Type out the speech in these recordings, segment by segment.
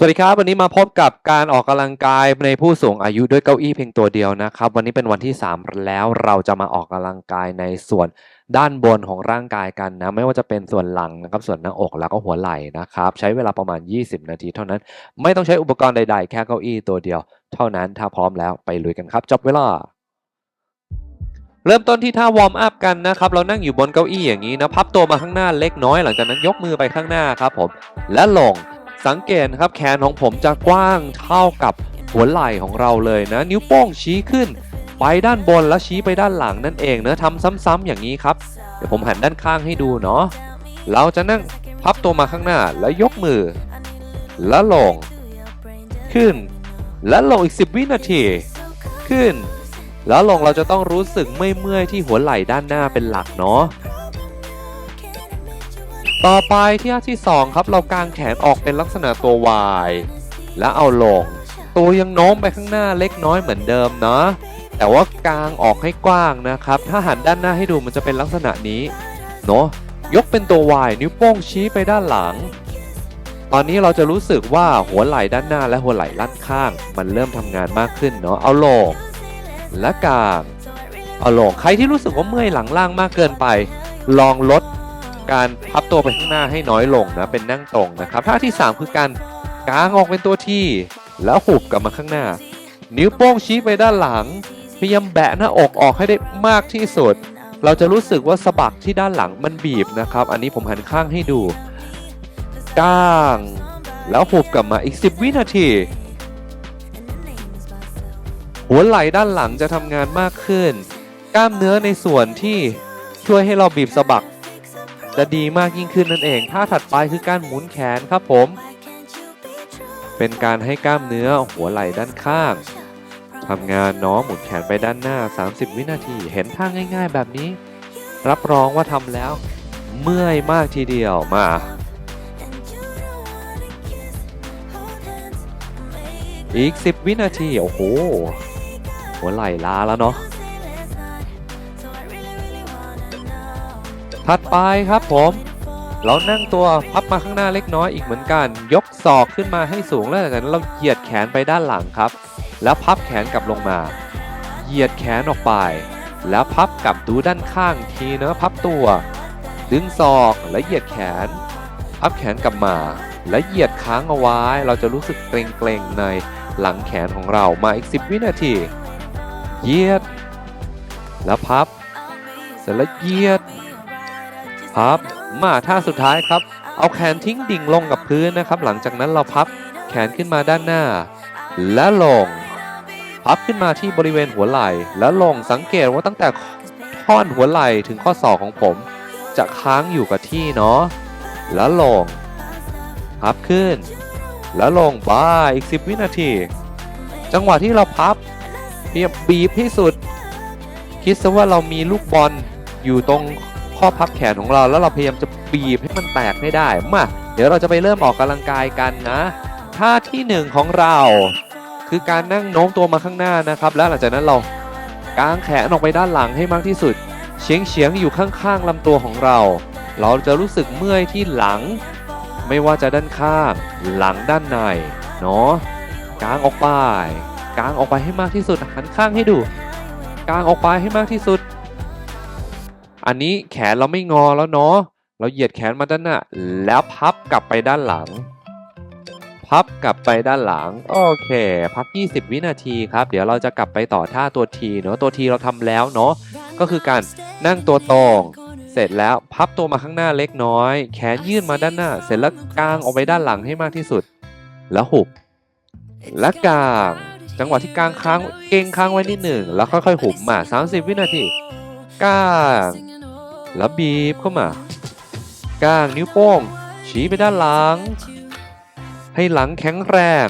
สวัสดีครับ วันนี้มาพบกับการออกกำลังกายในผู้สูงอายุด้วยเก้าอี้เพียงตัวเดียวนะครับ วันนี้เป็นวันที่ 3 แล้วเราจะมาออกกำลังกายในส่วนด้านบนของร่างกายกันนะไม่ว่าจะเป็นส่วนหลังนะครับส่วนหน้าอกแล้วก็หัวไหล่นะครับใช้เวลาประมาณ 20 นาทีเท่านั้น ไม่ต้องใช้อุปกรณ์ใด ๆ แค่เก้าอี้ตัวเดียว เท่านั้นถ้าพร้อมแล้วไปลุยกันครับจบเวลาเริ่มต้นที่ท่าวอร์มอัพกันนะครับ เรานั่งอยู่บนเก้าอี้อย่างนี้นะ พับตัวมาข้างหน้าเล็กน้อย หลังจากนั้นยกมือไปข้างหน้าครับผม และลง สังเกตนะครับแขนของผมจะกว้างเท่ากับหัวไหล่ของเราเลยนะ นิ้วโป้งชี้ขึ้น ไปด้านบนแล้วชี้ไปด้านหลังนั่นเองเนะทำซ้ำๆอย่างนี้ครับ เดี๋ยวผมหันด้านข้างให้ดูเนาะเราจะนั่งพับตัวมาข้างหน้าแล้วยกมือ แล้วลง ขึ้น แล้วลงอีก 10 วินาที ขึ้น แล้วลงเราจะต้องรู้สึกไม่เมื่อยที่หัวไหล่ด้านหน้าเป็นหลักเนาะ ต่อไปที่ท่าที่ 2 ครับ เรากางแขนออกเป็นลักษณะตัว Y แล้วเอาลง ตัวยังโน้มไปข้างหน้าเล็กน้อยเหมือนเดิมเนาะแต่ว่ากางออกให้กว้างนะครับ ถ้าหันด้านหน้าให้ดูมันจะเป็นลักษณะนี้เนาะยกเป็นตัว Y นิ้วโป้งชี้ไปด้านหลัง ตอนนี้เราจะรู้สึกว่าหัวไหล่ด้านหน้าและหัวไหล่ด้านข้าง มันเริ่มทำงานมากขึ้นเนาะเอาลง และกางเอาลงใครที่รู้สึกว่าเมื่อยหลังล่างมากเกินไป ลองลด การพับตัวไปข้างหน้าให้น้อยลงนะเป็นนั่งตรงนะครับท่าที่ 3 คือการกางออกเป็นตัวที่ แล้วหุบกลับมาข้างหน้า นิ้วโป้งชี้ไปด้านหลังพยายามแบะหน้าอกออกให้ได้มากที่สุด เราจะรู้สึกว่าสะบักที่ด้านหลังมันบีบนะครับ อันนี้ผมหันข้างให้ดูกาง แล้วหุบกลับมาอีก 10 วินาที หัวไหล่ด้านหลังจะทำงานมากขึ้น กล้ามเนื้อในส่วนที่ช่วยให้เราบีบสะบัก จะดีมากยิ่งขึ้นนั่นเอง ท่าถัดไปคือการหมุนแขนครับผม เป็นการให้กล้ามเนื้อหัวไหล่ด้านข้างทำงานน้องหมุนแขนไปด้านหน้า 30 วินาที เห็นท่าง่าย ๆ แบบนี้ รับรองว่าทำแล้ว เมื่อยมากทีเดียวมาอีก 10 วินาที โอ้โห หัวไหล่ล้าแล้วเนาะ ถัดไปครับผม เรานั่งตัวพับมาข้างหน้าเล็กน้อยอีกเหมือนกัน ยกศอกขึ้นมาให้สูงแล้วจากนั้นเราเหยียดแขนไปด้านหลังครับ แล้วพับแขนกลับลงมา เหยียดแขนออกไป แล้วพับกลับดูด้านข้างทีเนะพับตัว ดึงศอกและเหยียดแขน พับแขนกลับมา และเหยียดค้างเอาไว้ เราจะรู้สึกเกร็งๆในหลังแขนของเรามาอีก 10 วินาที เหยียด แล้วพับเสร็จแล้วเหยียด พับมาท่าสุดท้ายครับ เอาแขนทิ้งดิ่งลงกับพื้นนะครับ หลังจากนั้นเราพับแขนขึ้นมาด้านหน้า และลง พับขึ้นมาที่บริเวณหัวไหล่ แล้วลงสังเกตว่าตั้งแต่ท่อนหัวไหล่ถึงข้อศอกของผม จะค้างอยู่กับที่เนาะแล้วลง พับขึ้น แล้วลงบ้าอีก 10 วินาที จังหวะที่เราพับเพียบบีบที่สุด คิดซะว่าเรามีลูกบอลอยู่ตรง ข้อพับแขนของเราแล้วเราพยายามจะบีบให้มันแตกให้ได้มาเดี๋ยวเราจะไปเริ่มออกกำลังกายกันนะท่าที่หนึ่งของเรา คือการนั่งโน้มตัวมาข้างหน้านะครับ แล้วหลังจากนั้นเรากางแขนออกไปด้านหลังให้มากที่สุดเฉียงเฉียงอยู่ข้างๆลำตัวของเรา เราจะรู้สึกเมื่อยที่หลัง ไม่ว่าจะด้านข้าง หลังด้านในเนาะกางออกไปกางออกไปให้มากที่สุดหันข้างให้ดูกางออกไปให้มากที่สุด อันนี้แขนเราไม่งอแล้วเนาะ เราเหยียดแขนมาด้านหน้า แล้วพับกลับไปด้านหลัง พับกลับไปด้านหลัง โอเค พัก 20 วินาทีครับ เดี๋ยวเราจะกลับไปต่อท่าตัวทีเนาะ ตัวทีเราทำแล้วเนาะ ก็คือการนั่งตัวตรงเสร็จแล้วพับตัวมาข้างหน้าเล็กน้อย แขนยื่นมาด้านหน้า เสร็จแล้วกางออกไปด้านหลังให้มากที่สุด แล้วหุบ และกาง จังหวะที่กางค้างเก่งค้างไว้นิดหนึ่ง แล้วค่อยๆหุบมา 30 วินาที ก้างแล้วบีบเข้ามา ก้างนิ้วโป้ง ชี้ไปด้านหลัง ให้หลังแข็งแรง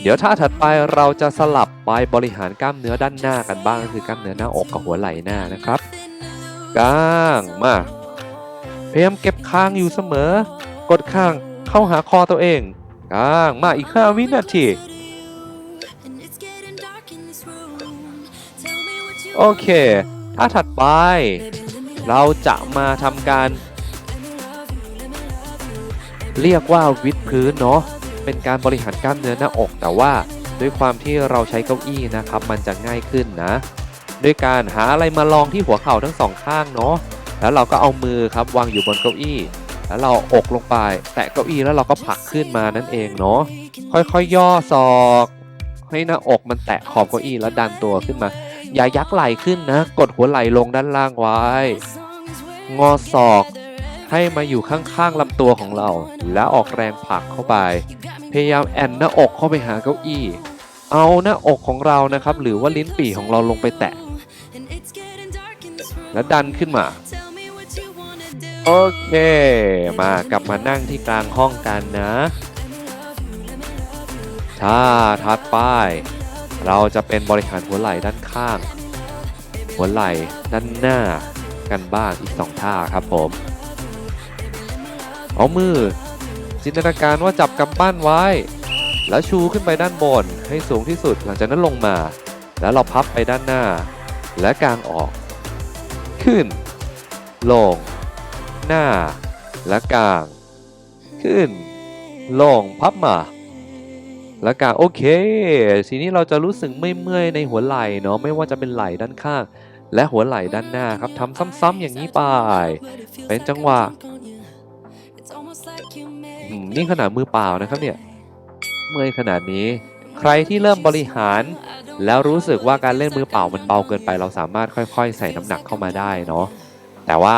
เดี๋ยวท่าถัดไปเราจะสลับไปบริหารกล้ามเนื้อด้านหน้ากันบ้างก็คือกล้ามเนื้อหน้าอกกับหัวไหล่หน้านะครับ ก้างมาพยายามเก็บคางอยู่เสมอ กดคางเข้าหาคอตัวเอง ก้างมาอีก 5 วินาที โอเค ถ้าถัดไป เราจะมาทำการ เรียกว่าวิดพื้นเนาะ เป็นการบริหารกล้ามเนื้อหน้าอก แต่ว่าด้วยความที่เราใช้เก้าอี้นะครับ มันจะง่ายขึ้นนะ ด้วยการหาอะไรมาลองที่หัวเข่าทั้งสองข้างเนาะ แล้วเราก็เอามือครับวางอยู่บนเก้าอี้ แล้วเราอาอกลงไป แตะเก้าอี้แล้วเราก็ผลักขึ้นมานั่นเองเนาะ ค่อยๆย่อศอกให้หน้าอกมันแตะขอบเก้าอี้แล้วดันตัวขึ้นมา อย่ายักไหล่ขึ้นนะ กดหัวไหล่ลงด้านล่างไว้ งอศอกให้มาอยู่ข้างๆลำตัวของเรา แล้วออกแรงผลักเข้าไป พยายามแอนหน้าอกเข้าไปหาเก้าอี้ เอาหน้าอกของเรานะครับ หรือว่าลิ้นปี่ของเราลงไปแตะ แล้วดันขึ้นมา โอเค มากลับมานั่งที่กลางห้องกันนะ ท่าทัดป้าย เราจะเป็นบริหารหัวไหล่ด้านข้าง หัวไหล่ด้านหน้ากันบ้างอีกสองท่าครับผม เอามือ จินตนาการว่าจับกำปั้นไว้ แล้วชูขึ้นไปด้านบนให้สูงที่สุดหลังจากนั้นลงมา แล้วเราพับไปด้านหน้า และกางออก ขึ้น ลง หน้า และกาง ขึ้น ลงพับมา และกางโอเค ทีนี้เราจะรู้สึกไม่เมื่อยในหัวไหล่เนาะไม่ว่าจะเป็นไหล่ด้านข้าง และหัวไหล่ด้านหน้าครับทำซ้ำๆอย่างนี้ไป เป็นจังหวะนี่ขนาดมือเปล่านะครับเนี่ยเมื่อยขนาดนี้ ใครที่เริ่มบริหาร แล้วรู้สึกว่าการเล่นมือเปล่ามันเบาเกินไป เราสามารถค่อย ๆ ใส่น้ำหนักเข้ามาได้เนาะแต่ว่า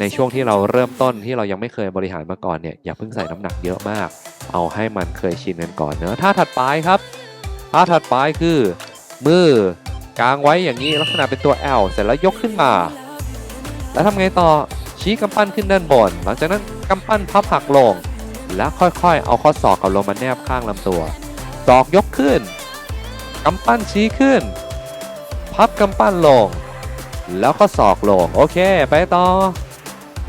ในช่วงที่เราเริ่มต้นที่เรายังไม่เคยบริหารมาก่อนเนี่ยอย่าเพิ่งใส่น้ำหนักเยอะมาก เอาให้มันเคยชินกันก่อนเนอะท่าถัดไปครับท่าถัดไปคือ มือกางไว้อย่างนี้ลักษณะเป็นตัว L เสร็จแล้วยกขึ้นมา แล้วทำไงต่อชี้กำปั้นขึ้นด้านบน หลังจากนั้นกำปั้นพับหักลง แล้วค่อยๆ เอาข้อศอกกับลงมาแนบข้างลำตัวศอกยกขึ้นกำปั้นชี้ขึ้น พับกำปั้นลง แล้วก็ศอกลงโอเค ไปต่อ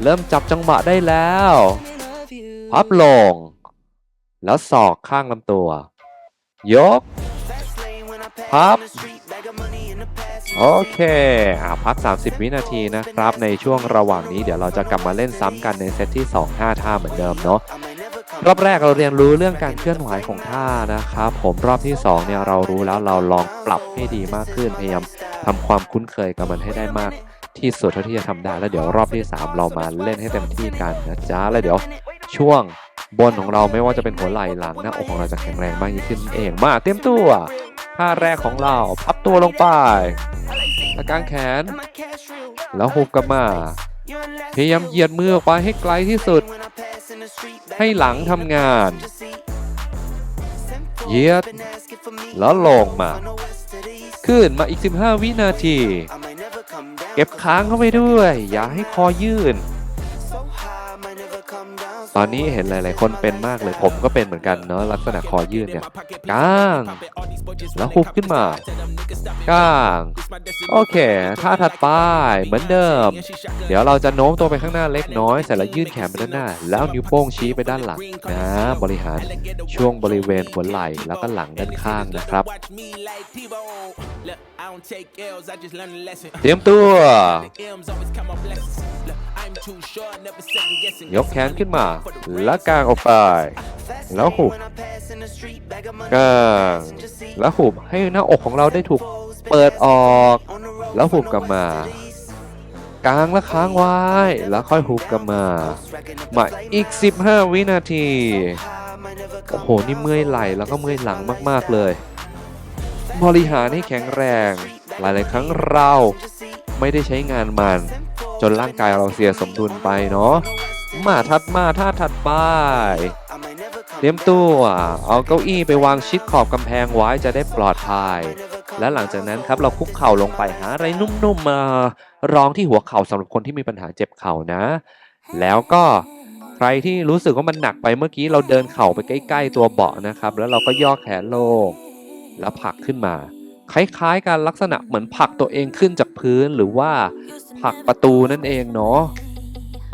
เริ่มจับจังหวะได้แล้ว พับลง แล้วศอกข้างลำตัว ยก พับ โอเคอ่าพัก 30 วินาทีนะครับ ในช่วงระหว่างนี้เดี๋ยวเราจะกลับมาเล่นซ้ำกันในเซตที่ 2 5 ท่าเหมือนเดิมเนาะรอบแรกเราเรียนรู้เรื่องการเคลื่อนไหวของท่านะครับผมรอบที่2เนี่ยเรารู้แล้วเราลองปรับให้ดีมากขึ้นพยายามทำความคุ้นเคยกับมันให้ได้มาก ที่สุดเท่าที่จะทำได้แล้วเดี๋ยวรอบที่ 3 เรามาเล่นให้เต็มที่กันนะจ๊ะแล้วเดี๋ยวช่วงบนของเราไม่ว่าจะเป็นหัวไหล่หลังหน้าอกของเราจะแข็งแรงมากยิ่งขึ้นเองมาเตรียมตัวท่าแรกของเราพับตัวลงไปตะกางแขน แล้วหุบกลับมาพยายามเหยียดมือออกไปให้ไกลที่สุด ให้หลังทำงานเหยียดแล้วลงมา ขึ้นมาอีก 15 วินาที เก็บค้างเข้าไปด้วย อย่าให้คอยื่น ตอนนี้เห็นหลาย ๆ คนเป็นมากเลย ผมก็เป็นเหมือนกันเนาะลักษณะคอยื่นเนี่ยก้าง แล้วหุบขึ้นมาก้าง โอเคท่าถัดไปเหมือนเดิม เดี๋ยวเราจะโน้มตัวไปข้างหน้าเล็กน้อยเสร็จแล้วยื่นแขนไปด้านหน้า แล้วนิ้วโป้งชี้ไปด้านหลังนะบริหารช่วงบริเวณหัวไหล่แล้วก็หลังด้านข้างนะครับเตรียมตัว ยกแขนขึ้นมา แล้วกางออกไป แล้วหุบกางแล้วหุบให้หน้าอกของเราได้ถูกเปิดออก แล้วหุบกลับมากางแล้วค้างไว้ แล้วค่อยหุบกลับมา มาอีก 15 วินาที โอ้โห นี่เมื่อยไหล่แล้วก็เมื่อยหลังมาก ๆ เลย บริหารให้แข็งแรง หลาย ๆ ครั้งเรา ไม่ได้ใช้งานมัน จนร่างกายเราเสียสมดุลไปเนาะมาถัดมาท่าถัดไปเตรียมตัวเอาเก้าอี้ไปวางชิดขอบกำแพงไว้จะได้ปลอดภัย และหลังจากนั้นครับเราคุกเข่าลงไปหาอะไรนุ่มๆมารองที่หัวเข่าสำหรับคนที่มีปัญหาเจ็บเข่านะ แล้วก็ใครที่รู้สึกว่ามันหนักไปเมื่อกี้เราเดินเข่าไปใกล้ ๆ ตัวเบาะนะครับ แล้วเราก็ย่อแขนลงแล้วผลักขึ้นมา คล้ายๆกันลักษณะเหมือนผักตัวเองขึ้นจากพื้นหรือว่าผักประตูนั่นเองเนาะ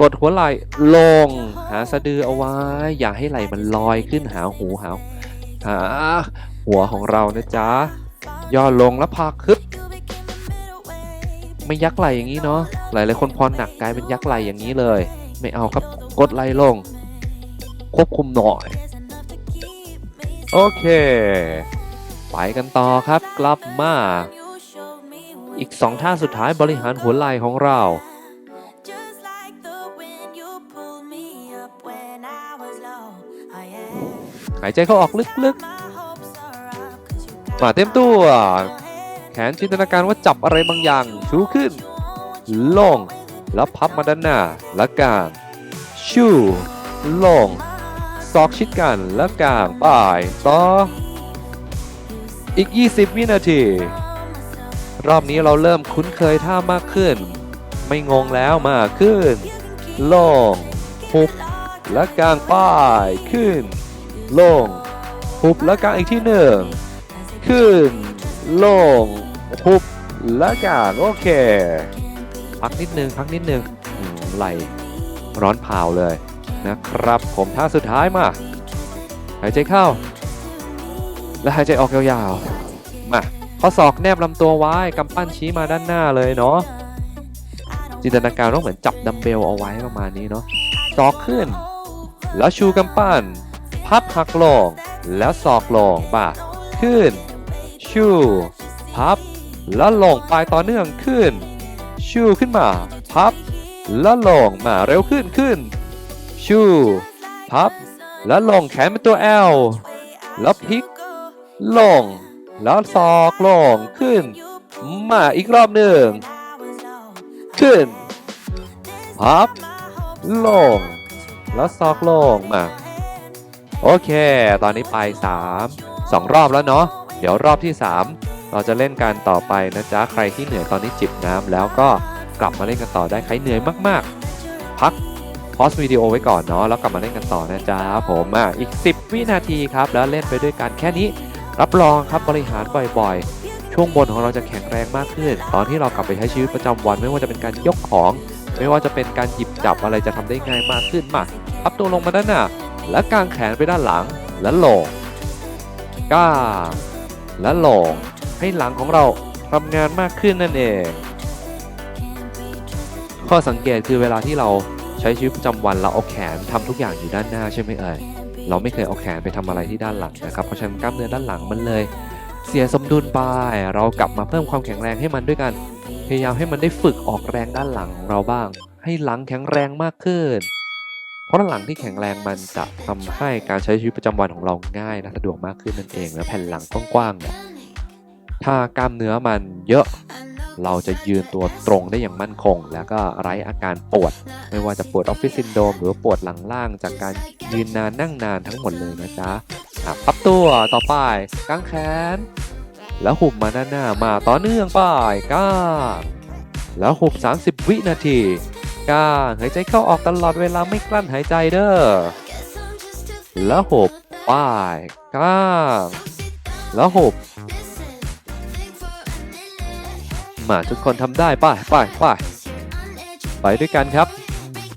กดหัวไหล่ลง หาสะดือเอาไว้ อย่าให้ไหล่มันลอยขึ้นหาหูหาหาหัวของเรานะจ๊ะย่อลงแล้วพาคึบไม่ยักไหล่อย่างนี้เนาะหลายๆคนพอหนักกลายเป็นยักไหล่อย่างนี้เลย ไม่เอาครับกดไหล่ลง ควบคุมหน่อย โอเค ไปกันต่อครับกลับมา อีกสองท่าสุดท้ายบริหารหัวไหล่ของเรา Just like the wind, you pulled me up when I was low. Oh yeah. หายใจเข้าออกลึก My hopes are up 'cause you ๆมาเต็มตัว แขนจินตนาการว่าจับอะไรบางอย่างชูขึ้น ลง แล้วพับมาด้านหน้าแล้วกางชูลงซอกชิดกันแล้วกางป่ายต่อ อีก 20 วินาที รอบนี้เราเริ่มคุ้นเคยท่ามากขึ้น ไม่งงแล้วมากขึ้น ลงหุบและกลางป้ายขึ้น ลงหุบและกลางอีกที่หนึ่งขึ้น ลงหุบและกลางโอเค พักนิดนึงพักนิดนึงไหลร้อนเผาเลยนะครับ ผมท่าสุดท้ายมา หายใจเข้า และหายใจออกยาวๆ มาข้อศอกแนบลำตัวไว้กำปั้นชี้มาด้านหน้าเลยเนาะ จินตนาการว่าเหมือนจับดัมเบลเอาไว้ประมาณนี้เนาะศอกขึ้น แล้วชูกำปั้น พับหักลง แล้วศอกลงบ่าขึ้น ชู พับ แล้วลงปลายต่อเนื่องขึ้น ชูขึ้นมา พับ แล้วลงมาเร็วขึ้นขึ้น ชู พับ แล้วลงแขนเป็นตัว L แล้วพลิก ลง แล้วศอกลงขึ้น มาอีกรอบหนึ่ง ขึ้นพับลง แล้วซอกลงมา โอเค ตอนนี้ไป 3 2 รอบแล้วเนาะ เดี๋ยวรอบที่ 3 เราจะเล่นกันต่อไปนะจ๊ะ ใครที่เหนื่อยตอนนี้จิบน้ำแล้วก็กลับมาเล่นกันต่อได้ ใครเหนื่อยมากๆ พักพอสวิดีโอไว้ก่อนเนาะ แล้วกลับมาเล่นกันต่อนะจ๊ะผมอะอีก 10 วินาทีครับ แล้วเล่นไปด้วยกันแค่นี้ รับรองครับบริหารบ่อยๆ ช่วงบนของเราจะแข็งแรงมากขึ้น ตอนที่เรากลับไปใช้ชีวิตประจำวัน ไม่ว่าจะเป็นการยกของ ไม่ว่าจะเป็นการหยิบจับอะไรจะทำได้ง่ายมากขึ้นมาพับตัวลงมาด้านหน้า และกางแขนไปด้านหลัง และลงก้าและลงให้หลังของเราทำงานมากขึ้นนั่นเอง ข้อสังเกตคือเวลาที่เราใช้ชีวิตประจำวันเราเอาแขนทำทุกอย่างอยู่ด้านหน้าใช่ไหมเอ่ย เราไม่เคยเอาแขนไปทำอะไรที่ด้านหลังนะครับเพราะฉะนั้นกล้ามเนื้อด้านหลังมันเลย เสียสมดุลไปเรากลับมาเพิ่มความแข็งแรงให้มันด้วยกัน พยายามให้มันได้ฝึกออกแรงด้านหลังของเราบ้าง ให้หลังแข็งแรงมากขึ้น เพราะหลังที่แข็งแรงมันจะทำให้การใช้ชีวิตประจำวันของเราง่ายและสะดวกมากขึ้นนั่นเองและแผ่นหลังกว้างๆเนี่ยถ้ากล้ามเนื้อมันเยอะ เราจะยืนตัวตรงได้อย่างมั่นคง แล้วก็ไร้อาการปวด ไม่ว่าจะปวดออฟฟิศซินโดรมหรือปวดหลังล่างจากการยืนนานนั่งนานทั้งหมดเลยนะจ๊ะอะพับตัวต่อไปกางแขน แล้วหุบมาด้านหน้ามาต่อเนื่องไป้ายก้าแล้วหุบ 30 วินาทีก้าหายใจเข้าออกตลอดเวลาไม่กลั้นหายใจเด้อแล้วหุบป้ายก้าแล้วหุบ มาทุกคนทำได้ไป้ายป้ายป้ายไปด้วยกันครับ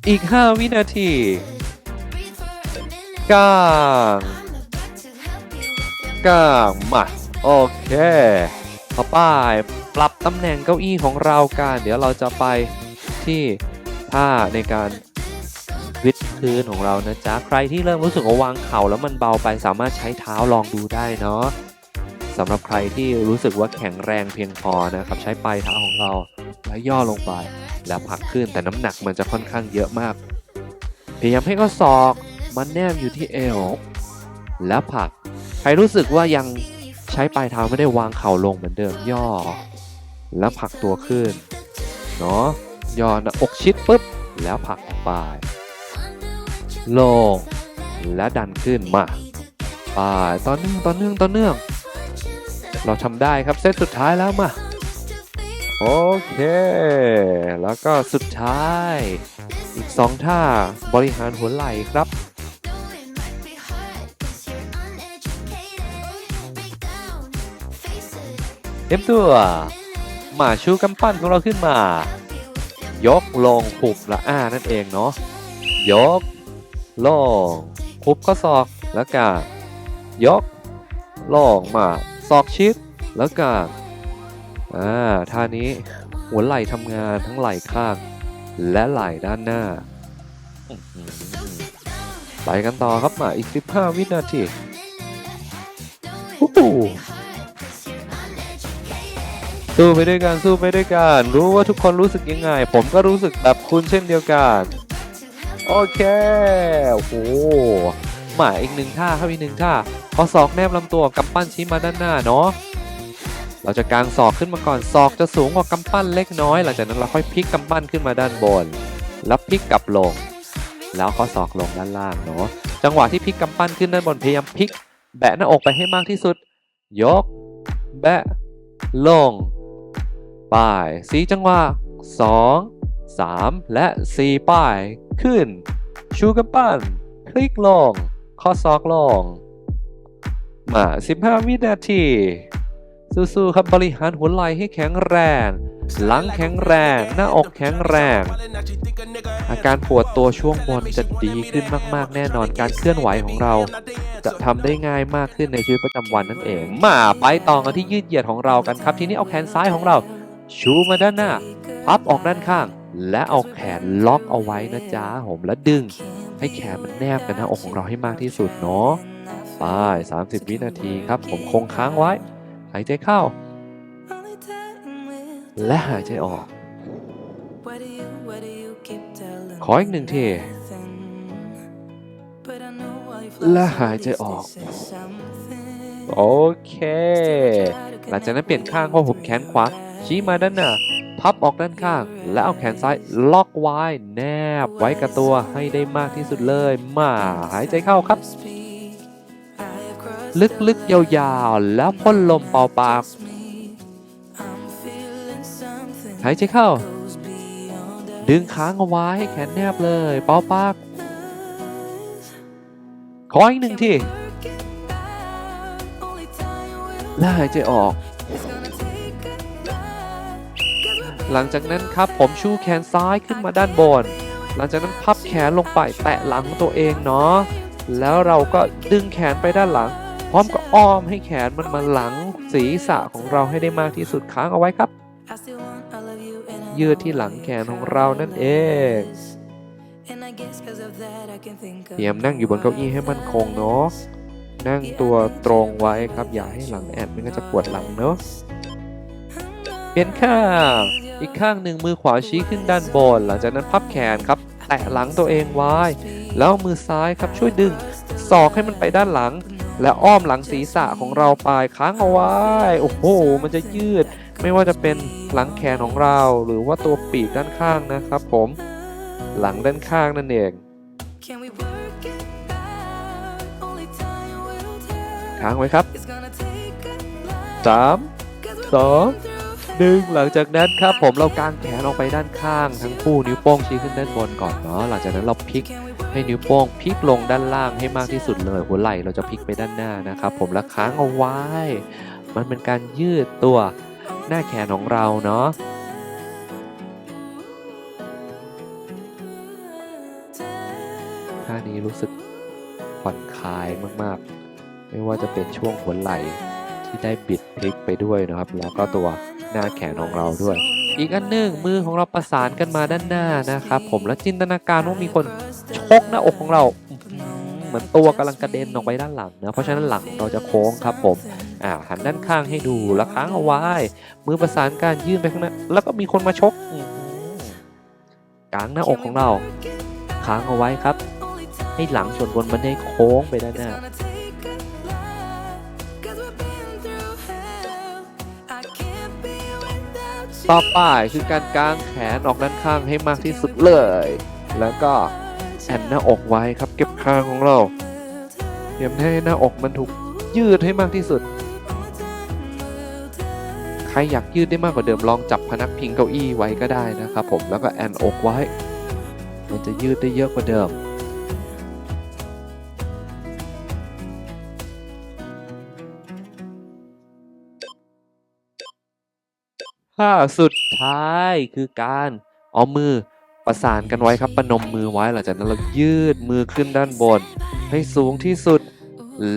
อีก 5 วินาทีก้างก้างมาโอเคต่อไปปรับตำแหน่งเก้าอี้ของเรากัน เดี๋ยวเราจะไปที่ท่าในการวิดพื้นของเรานะจ๊ะ ใครที่เริ่มรู้สึกว่าวางเข่าแล้วมันเบาไปสามารถใช้เท้าลองดูได้เนาะ สำหรับใครที่รู้สึกว่าแข็งแรงเพียงพอนะครับใช้ปลายเท้าของเราแล้วย่อลงไป แล้วผลักขึ้นแต่น้ำหนักมันจะค่อนข้างเยอะมาก พยายามให้ข้อศอกมันแนบอยู่ที่เอวแล้วผลัก ใครรู้สึกว่ายังใช้ปลายเท้าไม่ได้วางเข่าลงเหมือนเดิมย่อ แล้วผลักตัวขึ้นเนาะย่อหน้าอกชิดปุ๊บ แล้วผลักออกไปลงและดันขึ้นมาไปต่อเนื่องต่อเนื่องต่อเนื่อง เราทำได้ครับเซตสุดท้ายแล้วมาโอเค แล้วก็สุดท้าย อีกสองท่าบริหารหัวไหล่ครับ เตรียมตัวมาชูกำปั้นของเราขึ้นมา ยกลงหุบละอ้านั่นเองเนาะยก ลงหุบข้อศอกแล้วกางยก ลงมา ศอกชิดแล้วกางอ่าท่านี้หัวไหล่ทำงานทั้งไหล่ข้าง และไหล่ด้านหน้าไปกันต่อครับมาอีก 15 วินาทีสู้ไปด้วยกันสู้ไปด้วยกันรู้ว่าทุกคนรู้สึกยังไง ผมก็รู้สึกแบบคุณเช่นเดียวกัน โอเคโอ้โหมาอีกหนึ่งท่าครับอีกหนึ่งท่า พอศอกแนบลำตัวกำปั้นชี้มาด้านหน้าเนาะเราจะกางศอกขึ้นมาก่อนศอกจะสูงกว่ากำปั้นเล็กน้อย หลังจากนั้นเราค่อยพลิกกำปั้นขึ้นมาด้านบน แล้วพลิกกลับลง แล้วข้อศอกลงด้านล่างเนาะจังหวะที่พลิกกำปั้นขึ้นด้านบนพยายามพลิก แบะหน้าอกไปให้มากที่สุด ยก แบะ ลงป้ายสีจังหวะสองสามและสี่ป้าย ขึ้น ชูกำปั้น คลิกลง ข้อศอกลง มา 15 วินาที สู้ๆครับบริหารหัวไหล่ให้แข็งแรงหลังแข็งแรง หน้าอกแข็งแรง อาการปวดตัวช่วงบนจะดีขึ้นมากๆ แน่นอนการเคลื่อนไหวของเรา จะทำได้ง่ายมากขึ้นในชีวิตประจำวันนั่นเอง มาไปต่อกันที่ยืดเหยียดของเรากันครับ ทีนี้เอาแขนซ้ายของเรา ชูมาด้านหน้า พับออกด้านข้าง และเอาแขนล็อกเอาไว้นะจ๊ะผมแล้วดึง ให้แขนมันแนบกันหน้าอกของเราให้มากที่สุดเนาะ ไป 30 วินาทีครับ ผมคงค้างไว้ หายใจเข้า และหายใจออก ขออีกหนึ่งทีและหายใจออก โอเค หลังจากนั้นเปลี่ยนข้างเพราะผมแขนขวา ชี้มาด้านหน้า พับออกด้านข้าง แล้วเอาแขนซ้ายล็อกไว้ แนบไว้กับตัวให้ได้มากที่สุดเลย มาหายใจเข้าครับ ลึกๆ ยาวๆ แล้วพ่นลมเป่าปากหายใจเข้า ดึงค้างเอาไว้ให้แขนแนบเลย เป่าปาก ขออีกหนึ่งทีแล้วหายใจออก หลังจากนั้นครับผมชูแขนซ้ายขึ้นมาด้านบน หลังจากนั้นพับแขนลงไปแตะหลังตัวเองเนาะ แล้วเราก็ดึงแขนไปด้านหลัง พร้อมกับอ้อมให้แขนมันมาหลังศีรษะของเราให้ได้มากที่สุดค้างเอาไว้ครับ ยืดที่หลังแขนของเรานั่นเองเตรียมนั่งอยู่บนเก้าอี้ให้มั่นคงเนาะนั่งตัวตรงไว้ครับ อย่าให้หลังแอนไม่งั้นจะปวดหลังเนาะเปลี่ยนข้างอีกข้างหนึ่งมือขวาชี้ขึ้นด้านบน หลังจากนั้นพับแขนครับ แตะหลังตัวเองไว้ แล้วมือซ้ายครับช่วยดึงศอกให้มันไปด้านหลัง และอ้อมหลังศีรษะของเราไปค้างเอาไว้ โอ้โห มันจะยืด ไม่ว่าจะเป็นหลังแขนของเรา หรือว่าตัวปีกด้านข้างนะครับผม หลังด้านข้างนั่นเอง ค้างไว้ครับสามสองหนึ่งหลังจากนั้นครับผมเรากางแขนออกไปด้านข้าง ทั้งคู่นิ้วโป้งชี้ขึ้นด้านบนก่อนเนาะ หลังจากนั้นเราพลิก ให้นิ้วโป้งพลิกลงด้านล่างให้มากที่สุดเลย หัวไหล่เราจะพลิกไปด้านหน้านะครับ ผมแล้วค้างเอาไว้ มันเป็นการยืดตัวหน้าแขนของเราเนาะท่านี้รู้สึกผ่อนคลายมากๆ ไม่ว่าจะเป็นช่วงหัวไหล่ที่ได้บิดพลิกไปด้วยนะครับ แล้วก็ตัวหน้าแขนของเราด้วย อีกอันหนึ่งมือของเราประสานกันมาด้านหน้านะครับผมแล้วจินตนาการว่ามีคนชกหน้าอกของเราเหมือนตัวกำลังกระเด็นออกไปด้านหลังนะเพราะฉะนั้นหลังเราจะโค้งครับผมอ่าหันด้านข้างให้ดูแล้วค้างเอาไว้ มือประสานการยื่นไปข้างหน้าแล้วก็มีคนมาชกกลางหน้าอกของเรา ค้างเอาไว้ครับ ให้หลังส่วนบนมันได้โค้งไปด้านหน้า ต่อไปคือการกางแขนออกด้านข้างให้มากที่สุดเลย แล้วก็แอนหน้าอกไว้ครับเก็บคางของเราเตรียมให้หน้าอกมันถูกยืดให้มากที่สุด ใครอยากยืดได้มากกว่าเดิมลองจับพนักพิงเก้าอี้ไว้ก็ได้นะครับผมแล้วก็แอนอกไว้ มันจะยืดได้เยอะกว่าเดิม ท่าสุดท้ายคือการเอามือประสานกันไว้ครับประนมมือไว้หลังจากนั้นเรายืดมือขึ้นด้านบน ให้สูงที่สุด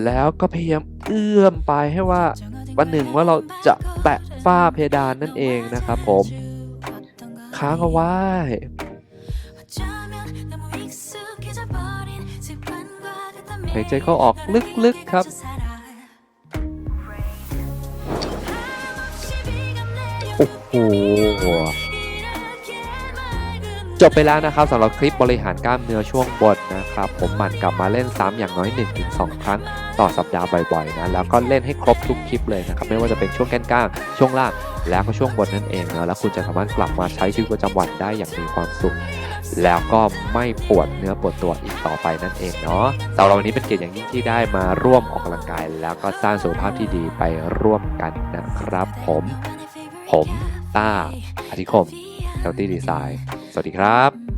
แล้วก็พยายามเอื้อมไปให้ว่าวันหนึ่งว่าเราจะแตะฝ้าเพดานนั่นเองนะครับผม ค้างเอาไว้หายใจเข้าออกลึกๆครับ โอ้โหจบไปแล้วนะครับสำหรับคลิปบริหารกล้ามเนื้อช่วงบนนะครับผมหมั่นกลับมาเล่นซ้ำอย่างน้อย 1-2 ครั้งต่อสัปดาห์บ่อยๆนะแล้วก็เล่นให้ครบทุกคลิปเลยนะครับไม่ว่าจะเป็นช่วงแกนกลางช่วงล่างแล้วก็ช่วงบนนั่นเองนะแล้วคุณจะสามารถกลับมาใช้ชีวิตประจำวันได้อย่างมีความสุข แล้วก็ไม่ปวดเนื้อปวดตัวอีกต่อไปนั่นเองเนาะสำหรับวันนี้เป็นเกียรติอย่างยิ่งที่ได้มาร่วมออกกำลังกาย แล้วก็สร้างสุขภาพที่ดีไปร่วมกันนะครับ ผม ผม ต้าอธิคม Healthy Design สวัสดีครับ